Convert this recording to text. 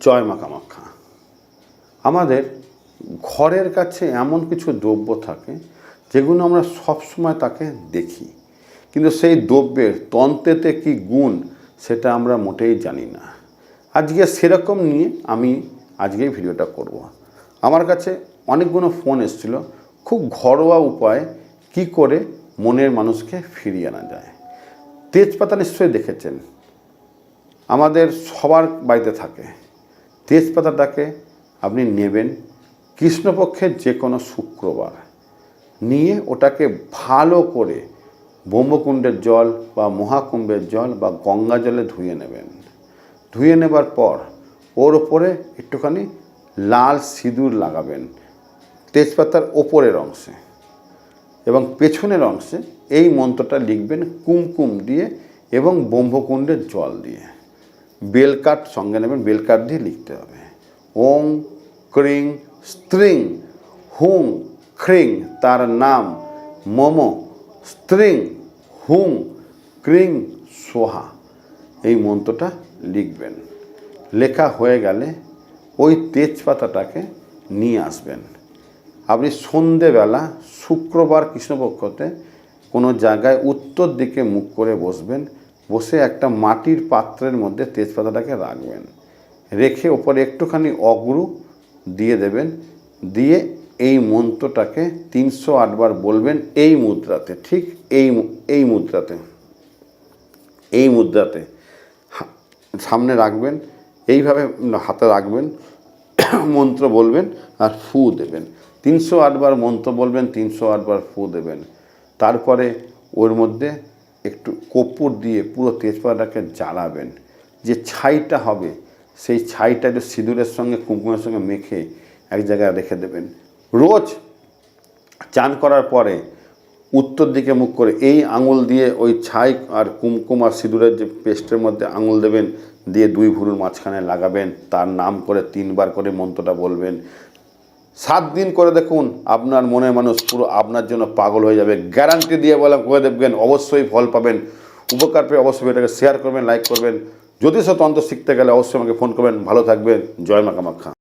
জয় মা কামাখ্যা। আমাদের ঘরের কাছে এমন কিছু দ্রব্য থাকে যেগুলো আমরা সবসময় তাকে দেখি। কিন্তু সেই দ্রব্যের তন্ত্রেতে কি গুণ সেটা আমরা মোটেই জানি না। আজকে সেরকম নিয়ে আমি আজকে ভিডিওটা করব। আমার কাছে অনেকগুলো ফোন এসেছিল, খুব ঘরোয়া উপায় কি করে মনের মানুষকে ফিরিয়ে আনা যায়। তেজপাতা নিশ্চয়ই দেখেছেন। আমাদের সবার বাড়িতে থাকে। তেজপাতাটাকে আপনি নেবেন কৃষ্ণপক্ষের যে কোনো শুক্রবার। নিয়ে ওটাকে ভালো করে ব্রহ্মকুণ্ডের জল বা মহাকুম্ভের জল বা গঙ্গা জলে ধুয়ে নেবেন। ধুয়ে নেবার পর ওর ওপরে একটুখানি লাল সিঁদুর লাগাবেন তেজপাতার ওপরের অংশে এবং পেছনের অংশে এই মন্ত্রটা লিখবেন কুমকুম দিয়ে এবং ব্রহ্মকুণ্ডের জল দিয়ে। বেলকাঠ সঙ্গে নেবেন বেলকাঠ দিয়ে লিখতে হবে। ওং ক্রিং স্ত্রিং, হুং খ্রিং তার নাম, মম স্ত্রিং, হুং ক্রিং সোহা। এই মন্ত্রটা লিখবেন। লেখা হয়ে গেলে ওই তেজপাতাটাকে নিয়ে আসবেন। আপনি সন্ধেবেলা শুক্রবার কৃষ্ণপক্ষতে কোনো জায়গায় উত্তর দিকে মুখ করে বসবেন বসে একটা মাটির পাত্রের মধ্যে তেজপাতাটাকে রাখবেন। রেখে ওপরে একটুখানি অগ্রু দিয়ে দেবেন। দিয়ে এই মন্ত্রটাকে তিনশো আটবার বলবেন এই মুদ্রাতে, ঠিক এই এই মুদ্রাতে এই মুদ্রাতে। সামনে রাখবেন, এইভাবে হাতে রাখবেন, মন্ত্র বলবেন আর ফু দেবেন। তিনশো আটবার মন্ত্র বলবেন, তিনশো আটবার ফু দেবেন। তারপরে ওর মধ্যে একটু কর্পূর দিয়ে পুরো তেজপাতাটাকে জ্বালাবেন। যে ছাইটা হবে, সেই ছাইটা একটু সিঁদুরের সঙ্গে, কুমকুমের সঙ্গে মেখে এক জায়গায় রেখে দেবেন। রোজ চান করার পরে উত্তর দিকে মুখ করে এই আঙুল দিয়ে ওই ছাই আর কুমকুম আর সিঁদুরের যে পেস্টের মধ্যে আঙুল দেবেন, দিয়ে দুই ভুরুর মাঝখানে লাগাবেন। তার নাম করে তিনবার করে মন্ত্রটা বলবেন। সাত দিন করে দেখুন আপনার মনের মানুষ পুরো আপনার জন্য পাগল হয়ে যাবে। গ্যারান্টি দিয়ে বলা করে দেখবেন অবশ্যই ফল পাবেন। উপকার পেয়ে অবশ্যই এটাকে শেয়ার করবেন লাইক করবেন। জ্যোতিষ তন্ত্র শিখতে গেলে অবশ্যই আমাকে ফোন করবেন। ভালো থাকবেন। জয় মা কামাখ্যা।